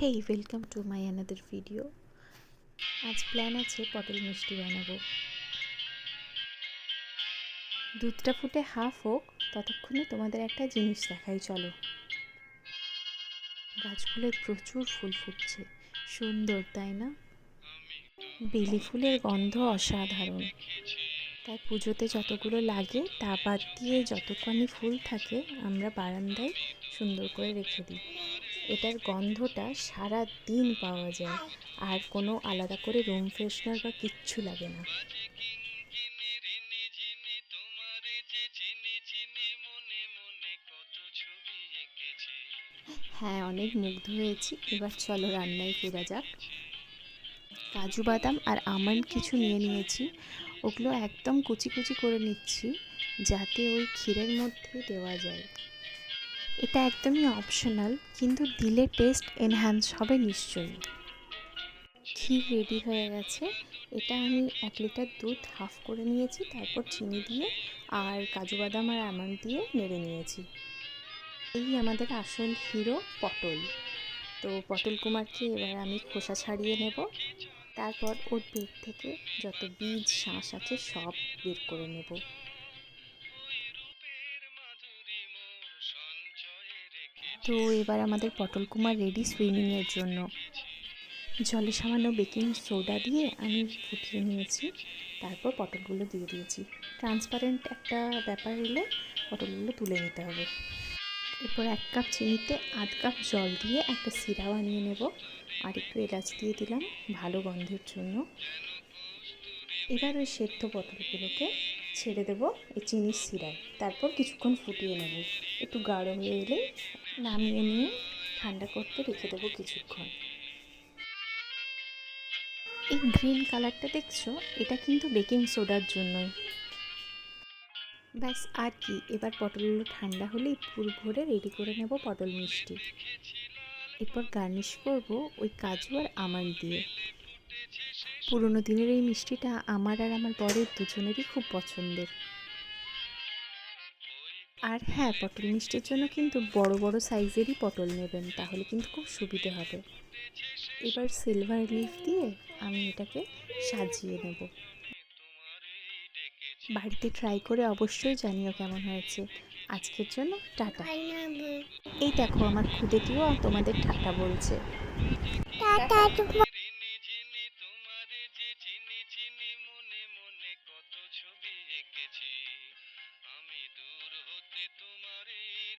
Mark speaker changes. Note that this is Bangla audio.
Speaker 1: Hey welcome to my another video আজ প্ল্যান আছে পটল মিষ্টি বানাবো। দুধটা ফুটে হাফ হোক, ততক্ষণে তোমাদের একটা জিনিস দেখাই, চলো। গাছগুলোয় প্রচুর ফুল ফুটছে। সুন্দর, তাই না? বেলি ফুলের গন্ধ অসাধারণ। তাই পুজোতে যতগুলো লাগে, তা বাদ দিয়ে যতখানি ফুল থাকে, আমরা বারান্দায় সুন্দর করে রেখে দিই। এটার গন্ধটা সারা দিন পাওয়া যায়। আর কোনো আলাদা করে রুম ফ্রেশনার বা কিচ্ছু লাগে না। হ্যাঁ অনেক মুগ্ধ হয়েছি। এবার চলো রান্নায় ফেরা যাক। কাজু বাদাম আর আমন্ড কিছু নিয়ে নিয়েছি। ওগুলো একদম কুচি কুচি করে নিচ্ছি, যাতে ওই ক্ষীরের মধ্যে দেওয়া যায়। এটা একদমই অপশনাল কিন্তু দিলে টেস্ট এনহ্যান্স হবে নিশ্চয়ই। ক্ষীর রেডি হয়ে গেছে। এটা আমি এক লিটার দুধ হাফ করে নিয়েছি, তারপর চিনি দিয়ে আর কাজু বাদাম আর আমন্ড দিয়ে নেড়ে নিয়েছি। এই আমাদের আসল হিরো পটল। তো পটল কুমারকে এবার আমি খোসা ছাড়িয়ে নেব। তারপর ওর পেট থেকে যত বীজ, শাঁস আছে সব বের করে নেব। তো এবার আমাদের পটল কুমার রেডি সুইমিংয়ের জন্য। জলে সামান্য বেকিং সোডা দিয়ে আমি ফুটিয়ে নিয়েছি, তারপর পটলগুলো দিয়ে দিয়েছি। ট্রান্সপারেন্ট একটা ব্যাপার এলে পটলগুলো তুলে নিতে হবে। এরপর এক কাপ চিনিতে আধ কাপ জল দিয়ে একটা সিরা বানিয়ে নেব, আর একটু এলাচ দিয়ে দিলাম ভালো গন্ধের জন্য। এবার ওই সেদ্ধ পটলগুলোকে ছেড়ে দেবো এই চিনির সিরায় তারপর কিছুক্ষণ ফুটিয়ে নেব। একটু গাঢ় হয়ে এলে নামিয়ে নিয়ে ঠান্ডা করতে রেখে দেবো কিছুক্ষণ। এই গ্রিন কালারটা দেখছ? এটা কিন্তু বেকিং সোডার জন্যই। ব্যাস, আর কি? এবার পটলগুলো ঠান্ডা হলেই পুর ভরে রেডি করে নেব পটল মিষ্টি। এরপর গার্নিশ করব ওই কাজু আর আমন্ড দিয়ে। পুরোনো দিনের এই মিষ্টিটা আমার আর আমার বরের দুজনেরই খুব পছন্দের। আর হ্যাঁ পটল মিষ্টির জন্য কিন্তু বড় বড় সাইজেরই পটল নেবেন তাহলে কিন্তু খুব সুবিধে হবে। এবার সিলভার লিফ দিয়ে আমি এটাকে সাজিয়ে নেব। বাড়িতে ট্রাই করে অবশ্যই জানিও কেমন হয়েছে। আজকের জন্য টাটা। এই দেখো আমার খুদেটিও তোমাদের টাটা বলছে
Speaker 2: तुम्हें